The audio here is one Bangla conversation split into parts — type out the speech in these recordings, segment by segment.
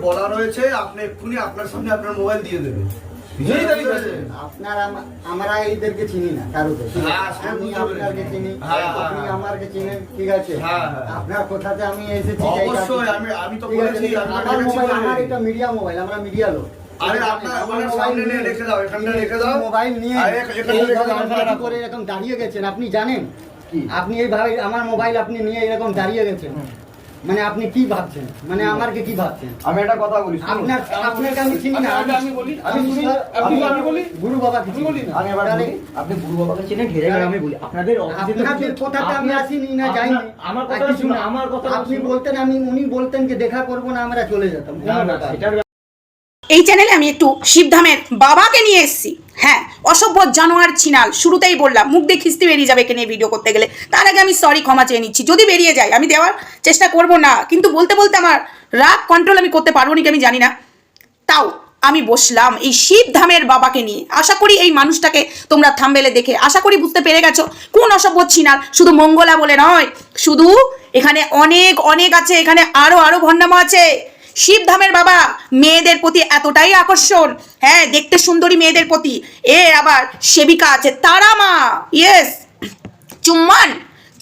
বলা রয়েছে আপনি এক্ষুনি আপনার সামনে আপনার মোবাইল দিয়ে দেবে। বুঝলেই তো পেরেছেন? আপনার আমরা এদেরকে চিনি না কারোকে। হ্যাঁ, আমি আপনাকে চিনি হ্যাঁ, আপনি হ্যাঁ। আমাকে চিনেন ঠিক আছে। আপনার কোথাতে আমি এসেছি অবশ্যই, আমি- আমি তো বলেছি, আমার মোবাইল আমার এটা মিডিয়া মোবাইল আমরা মিডিয়া লোক। আরে আপনার আমার সামনে নিয়ে নিয়ে- রেখে দাও এখানটা রেখে দাও। মোবাইল নিয়ে আরে এখানে রেখে দাও, এইভাবে এখানে আঘাত রাখো। করে এরকম দাঁড়িয়ে গেছেন আপনি জানেন? আপনি এইভাবে আমার মোবাইল আপনি নিয়ে এরকম দাঁড়িয়ে গেছেন। মানে আপনি কি ভাবছেন? মানে আমারকে কি ভাবছেন? আমি একটা কথা বলি আপনার আপনাকে আমি চিনি না। আমি- বলি, আমি শুনি, আপনি আমি বলি। গুরু বাবা কি বলি না। আমি এবার বলি, আপনি গুরু বাবাকে চেনেন ঘেরে গেলে আমি বলি। আপনাদের আপনাদের আমি আসিনি না যাইনি। আমার কথা শুনুন আমার কথা আপনি বলতেন আমি উনি বলতেন যে দেখা করব না আমরা চলে যেতাম। না না এই চ্যানেলে আমি একটু শিবধামের বাবাকে নিয়ে এসেছি। হ্যাঁ অসভ্য জানোয়ার ছিনাল, শুরুতেই বললাম, মুখ দিয়ে খিস্তি বেরিয়ে যাবে এখানে ভিডিও করতে গেলে। তার আগে আমি সরি ক্ষমা চেয়ে নিচ্ছি, যদি বেরিয়ে যায়, আমি দেওয়ার চেষ্টা করব না। কিন্তু বলতে বলতে আমার রাগ কন্ট্রোল আমি করতে পারব নাকি আমি জানি না। তাও আমি বসলাম এই শিবধামের বাবাকে নিয়ে। আশা করি এই মানুষটাকে তোমরা থামবেলে দেখে, আশা করি বুঝতে পেরে গেছো কোন অসভ্য ছিনাল, শুধু মঙ্গলা বলে নয়, শুধু এখানে অনেক অনেক আছে, এখানে আরও আরও ভণ্ডামো আছে। শিবধামের বাবা মেয়েদের প্রতি এতটাই আকর্ষণ। হ্যাঁ দেখতে সুন্দরী মেয়েদের প্রতি। এ আবার সেবিকা আছে তারা মা ইয়েস চুম্মান।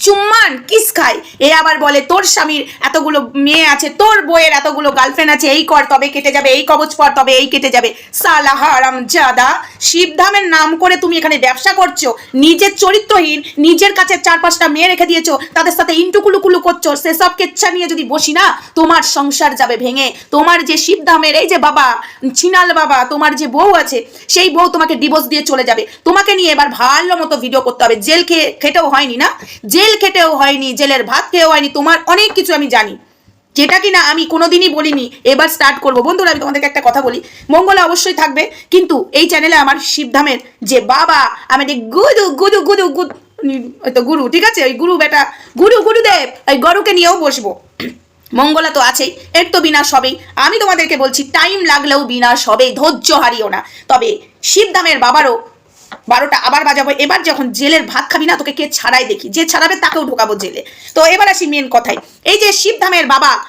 চুম্মান কিস খায়। এ আবার বলে, তোর স্বামীর এতগুলো মেয়ে আছে, তোর বইয়ের এতগুলো গার্লফ্রেন্ড আছে, এই কর, তবে কেটে যাবে, এই কবচ পর, তবে এই কেটে যাবে। সালা হারাম জাদা শিবধামের নাম করে তুমি এখানে ব্যবসা করছ নিজের চরিত্রহীন, নিজের কাছে চার পাঁচটা মেয়ে রেখে দিয়েছ, তাদের সাথে ইন্টুকুলুকুলু করছ, সেসব কেচ্ছা নিয়ে যদি বসি না, তোমার সংসার যাবে ভেঙে। তোমার যে শিবধামের এই যে বাবা, ছিনাল বাবা, তোমার যে বউ আছে, সেই বউ তোমাকে ডিভোর্স দিয়ে চলে যাবে। তোমাকে নিয়ে এবার ভালো মতো ভিডিও করতে হবে। জেল খেয়ে খেটেও হয়নি না? জেল খেটেও হয়নি, জেলের ভাত খেয়েও হয়নি, তোমার অনেক কিছু আমি জানি। যেটা কিনা আমি কোনোদিনই বলিনি, এবার স্টার্ট করব। বন্ধুরা, আমি তোমাদেরকে একটা কথা বলি, মঙ্গলা অবশ্যই থাকবে, কিন্তু এই চ্যানেলে আমার শিবধামের যে বাবা আমাদের গুরু গুরু গুরু গুরু ওই তো গুরু, ঠিক আছে? ওই গুরু বেটা, গুরু, গুরুদেব ওই গরুকে নিয়েও বসবো। মঙ্গলা তো আছেই, এর তো বিনাশ হবেই। আমি তোমাদেরকে বলছি টাইম লাগলেও বিনাশ হবেই, ধৈর্য হারিও না। তবে শিবধামের বাবারও বারোটা আবার বাজাবো। এবার যখন জেলের ভাত খাবি না, তোকে কে ছাড়াই দেখি? যে ছাড়াবে তাকেও ঢোকাবো জেলে। তো এবার আসি মেন কথায়। এই যে শিবধামের বাবা,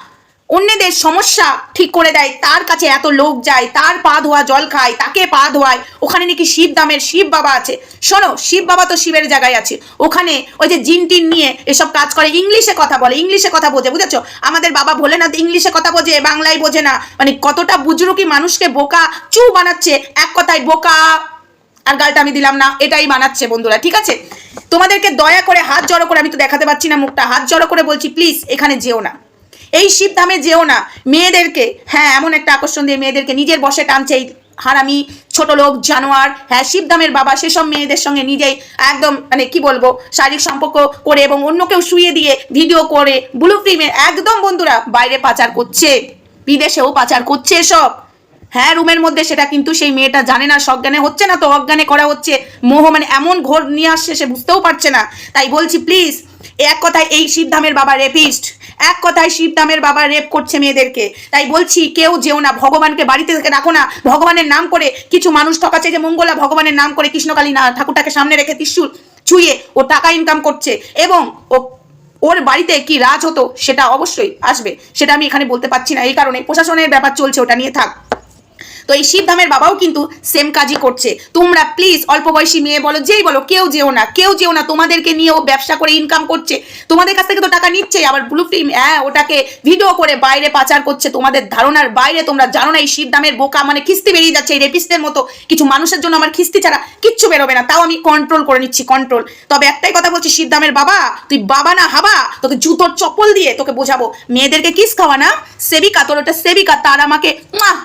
অন্যদের সমস্যা ঠিক করে দেয়, তার কাছে এত লোক যায়, তার পা ধোয়া জল খায়, তাকে পা ধোয়ায়। ওখানে নাকি শিব দামের শিব বাবা আছে। শোনো, শিব বাবা তো শিবের জায়গায় আছে। ওখানে ওই যে জিন টিন নিয়ে এসব কাজ করে, ইংলিশে কথা বলে, ইংলিশে কথা বোঝে, বুঝেছ? আমাদের বাবা বলে ভোলেনাথ ইংলিশে কথা বোঝে, বাংলায় বোঝে না। মানে কতটা বুজরুকি মানুষকে বোকা চু বানাচ্ছে, এক কথায় বোকা। আর গালটা আমি দিলাম না, এটাই বানাচ্ছে বন্ধুরা, ঠিক আছে? তোমাদেরকে দয়া করে হাত জড়ো করে আমি তো দেখাতে পাচ্ছি না মুখটা, হাত জড়ো করে বলছি প্লিজ এখানে যেও না। এই শিবধামে যেও না, মেয়েদেরকে হ্যাঁ এমন একটা আকর্ষণ দিয়ে মেয়েদেরকে নিজের বসে টানছে এই হারামি ছোট লোক, জানোয়ার হ্যাঁ শিবধামের বাবা, সেসব মেয়েদের সঙ্গে নিজেই একদম মানে কি বলব, শারীরিক সম্পর্ক করে এবং অন্যকেও শুয়ে দিয়ে ভিডিও করে ব্লু ফিল্মে একদম বন্ধুরা বাইরে পাচার করছে, বিদেশেও পাচার করছে এসব। হ্যাঁ রুমের মধ্যে সেটা কিন্তু সেই মেয়েটা জানে না, সজ্ঞানে হচ্ছে না তো, অজ্ঞানে করা হচ্ছে। মোহ মানে এমন ঘোর নিয়ে আসছে, সে বুঝতেও পারছে না। তাই বলছি প্লিজ এক কথায় এই শিবধামের বাবা রেপিস্ট এক কথায় শিবধামের বাবা রেপ করছে মেয়েদেরকে। তাই বলছি, কেউ যেও না, ভগবানকে বাড়িতে থেকে রাখো না। ভগবানের নাম করে কিছু মানুষ ঠকাচ্ছে যে মঙ্গলা ভগবানের নাম করে কৃষ্ণকালী না ঠাকুরটাকে সামনে রেখে ত্রিশূল ছুঁয়ে ও টাকা ইনকাম করছে। এবং ও ওর বাড়িতে কি রাজ হতো, সেটা অবশ্যই আসবে। সেটা আমি এখানে বলতে পারছি না। এই কারণে প্রশাসনের ব্যাপার চলছে, ওটা নিয়ে থাক। তো এই শিবধামের বাবাও কিন্তু সেম কাজই করছে। তোমরা প্লিজ অল্প বয়সী মেয়ে বলো, যেই বলো, কেউ যেও না, কেউ যেও না, তোমাদেরকে নিয়ে ও ব্যবসা করে ইনকাম করছে। তোমাদের কাছ থেকে তো টাকা নিচ্ছেই আবার ব্লু ফিল্ম হ্যাঁ ওটাকে ভিডিও করে বাইরে পাচার করছে। তোমাদের ধারণার বাইরে তোমরা জানো না, এই শিবধামের বোকা মানে খিস্তি বেরিয়ে যাচ্ছে, এই রেপিস্টের মতো। কিছু মানুষের জন্য আমার খিস্তি ছাড়া কিচ্ছু বেরোবে না, তাও আমি কন্ট্রোল করে নিচ্ছি কন্ট্রোল তবে একটাই কথা বলছি শিবধামের বাবা, তুই বাবা না হাবা, তোকে জুতোর চপ্পল দিয়ে তোকে বোঝাবো। মেয়েদেরকে কিস খাওয়া না সেবিকা, তোর ওটা সেবিকা, তার আমাকে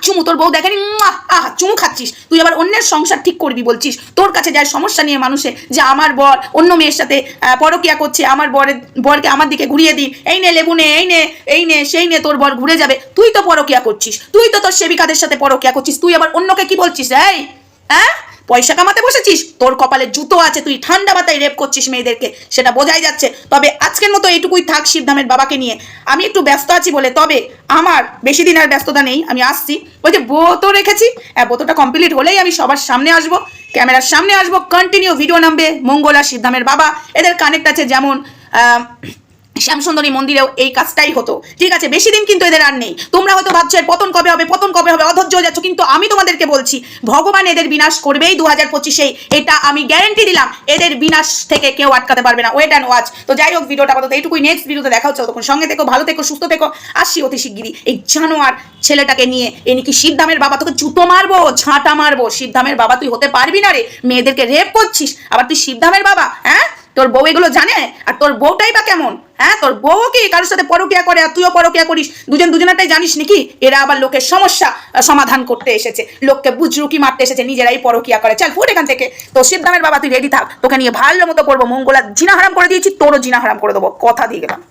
চুমু, তোর বউ দেখেনি আহা চুমু খাচ্ছিস। তুই আবার অন্যের সংসার ঠিক করবি বলছিস। তোর কাছে যায় সমস্যা নিয়ে মানুষে যে আমার বর অন্য মেয়ের সাথে পরকিয়া করছে, আমার বরের, বরকে আমার দিকে ঘুরিয়ে দিন এই নে লেবু নে, এই নে এই নে, সেই নে, তোর বর ঘুরে যাবে। তুই তো পরকিয়া করছিস। তুই তো তোর সেবিকাদের সাথে পরকিয়া করছিস। তুই আবার অন্যকে কি বলছিস, এই? হ্যাঁ? পয়সা কামাতে বসেছিস? তোর কপালে জুতো আছে, তুই ঠান্ডা মাথায় রেপ করছিস মেয়েদেরকে। সেটা বোঝাই যাচ্ছে। তবে আজকের মতো এইটুকুই থাক শিবধামের বাবাকে নিয়ে। আমি একটু ব্যস্ত আছি বলে, তবে আমার বেশি দিন আর ব্যস্ততা নেই, আমি আসছি। ওই যে বোতো রেখেছি হ্যাঁ বোতোটা কমপ্লিট হলেই আমি সবার সামনে আসব। ক্যামেরার সামনে আসব কন্টিনিউ ভিডিও নামবে মঙ্গলা শিবধামের বাবা। এদের কানেক্ট আছে যেমন শ্যামসুন্দরী মন্দিরেও এই কাজটাই হতো। ঠিক আছে, বেশি দিন কিন্তু এদের আর নেই। তোমরা হয়তো ভাবছ, এর পতন কবে হবে? পতন কবে হবে? অধৈর্য হয়ে যাচ্ছ। কিন্তু আমি তোমাদেরকে বলছি, ভগবান এদের বিনাশ করবেই দু হাজার পঁচিশেই এটা আমি গ্যারেন্টি দিলাম, এদের বিনাশ থেকে কেউ আটকাতে পারবে না। ওয়েট অ্যান্ড ওয়াচ তো যাই হোক, ভিডিওটা আপাতত এইটুকুই। নেক্সট ভিডিওতে দেখা হচ্ছে। তখন সঙ্গে থেকো, ভালো থেকো, সুস্থ থেকো। আসছি অতি শিগগিরই। এই জানোয়ার ছেলেটাকে নিয়ে, এ নাকি শিবধামের বাবা, তোকে জুতো মারবো, ঝাঁটা মারবো। শিবধামের বাবা, তুই হতে পারবি না রে। মেয়েদেরকে রেপ করছিস। আবার তুই শিবধামের বাবা হ্যাঁ? তোর বউ এগুলো জানে? আর তোর বউটাই বা কেমন? হ্যাঁ তোর বউ কি কারোর সাথে পরকিয়া করে আর তুইও পরকিয়া করিস? দুজন দুজনাটাই জানিস নাকি? এরা আবার লোকের সমস্যা সমাধান করতে এসেছে। লোককে বুজরুকি মারতে এসেছে, নিজেরাই পরকিয়া করে। চল, ফুট এখান থেকে। তো সিদ্ধামের বাবা, তুই রেডি থাক। তোকে নিয়ে ভালো মতো করব। মঙ্গলা জিনা হারাম করে দিয়েছি, তোরও জিনা হারাম করে দেবো। কথা দিয়ে গেলাম।